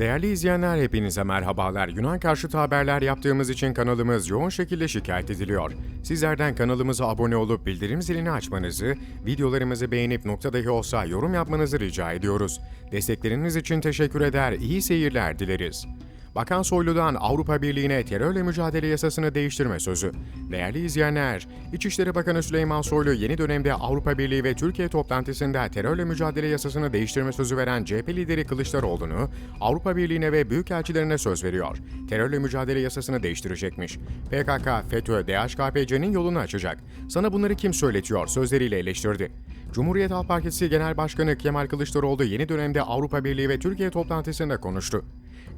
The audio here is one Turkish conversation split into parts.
Değerli izleyenler hepinize merhabalar. Yunan karşıtı haberler yaptığımız için kanalımız yoğun şekilde şikayet ediliyor. Sizlerden kanalımıza abone olup bildirim zilini açmanızı, videolarımızı beğenip nokta dahi olsa yorum yapmanızı rica ediyoruz. Destekleriniz için teşekkür eder, iyi seyirler dileriz. Bakan Soylu'dan Avrupa Birliği'ne terörle mücadele yasasını değiştirme sözü. Değerli izleyenler, İçişleri Bakanı Süleyman Soylu yeni dönemde Avrupa Birliği ve Türkiye toplantısında terörle mücadele yasasını değiştirme sözü veren CHP lideri Kılıçdaroğlu'nu Avrupa Birliği'ne ve büyükelçilerine söz veriyor. Terörle mücadele yasasını değiştirecekmiş. PKK, FETÖ, DHKPC'nin yolunu açacak. Sana bunları kim söyletiyor sözleriyle eleştirdi. Cumhuriyet Halk Partisi Genel Başkanı Kemal Kılıçdaroğlu yeni dönemde Avrupa Birliği ve Türkiye toplantısında konuştu.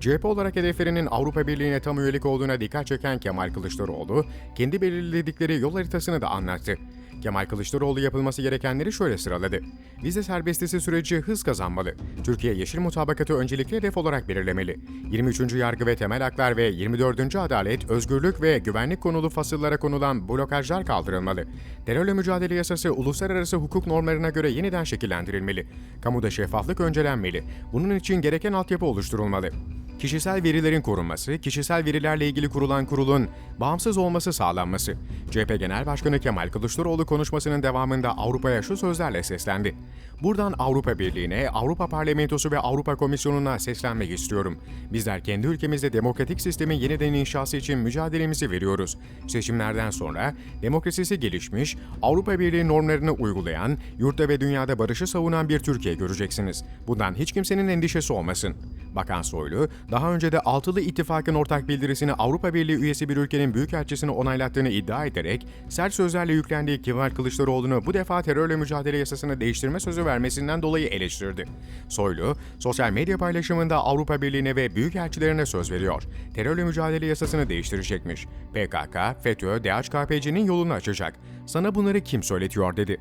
CHP olarak hedeflerinin Avrupa Birliği'ne tam üyelik olduğuna dikkat çeken Kemal Kılıçdaroğlu, kendi belirledikleri yol haritasını da anlattı. Kemal Kılıçdaroğlu yapılması gerekenleri şöyle sıraladı. Vize serbestisi süreci hız kazanmalı. Türkiye Yeşil Mutabakatı öncelikli hedef olarak belirlemeli. 23. Yargı ve Temel Haklar ve 24. Adalet, Özgürlük ve Güvenlik konulu fasıllara konulan blokajlar kaldırılmalı. Terörle mücadele yasası uluslararası hukuk normlarına göre yeniden şekillendirilmeli. Kamuda şeffaflık öncelenmeli. Bunun için gereken altyapı oluşturulmalı. Kişisel verilerin korunması, kişisel verilerle ilgili kurulan kurulun bağımsız olması sağlanması. CHP Genel Başkanı Kemal Kılıçdaroğlu konuşmasının devamında Avrupa'ya şu sözlerle seslendi. Buradan Avrupa Birliği'ne, Avrupa Parlamentosu ve Avrupa Komisyonu'na seslenmek istiyorum. Bizler kendi ülkemizde demokratik sistemin yeniden inşası için mücadelemizi veriyoruz. Seçimlerden sonra demokrasisi gelişmiş, Avrupa Birliği normlarını uygulayan, yurtta ve dünyada barışı savunan bir Türkiye göreceksiniz. Bundan hiç kimsenin endişesi olmasın. Bakan Soylu, daha önce de Altılı İttifak'ın ortak bildirisini Avrupa Birliği üyesi bir ülkenin büyükelçisini onaylattığını iddia ederek, sert sözlerle yüklendiği Kemal Kılıçdaroğlu'nu bu defa terörle mücadele yasasını değiştirme sözü vermesinden dolayı eleştirdi. Soylu, sosyal medya paylaşımında Avrupa Birliği'ne ve büyükelçilerine söz veriyor. Terörle mücadele yasasını değiştirecekmiş. PKK, FETÖ, DHKPC'nin yolunu açacak. Sana bunları kim söyletiyor dedi.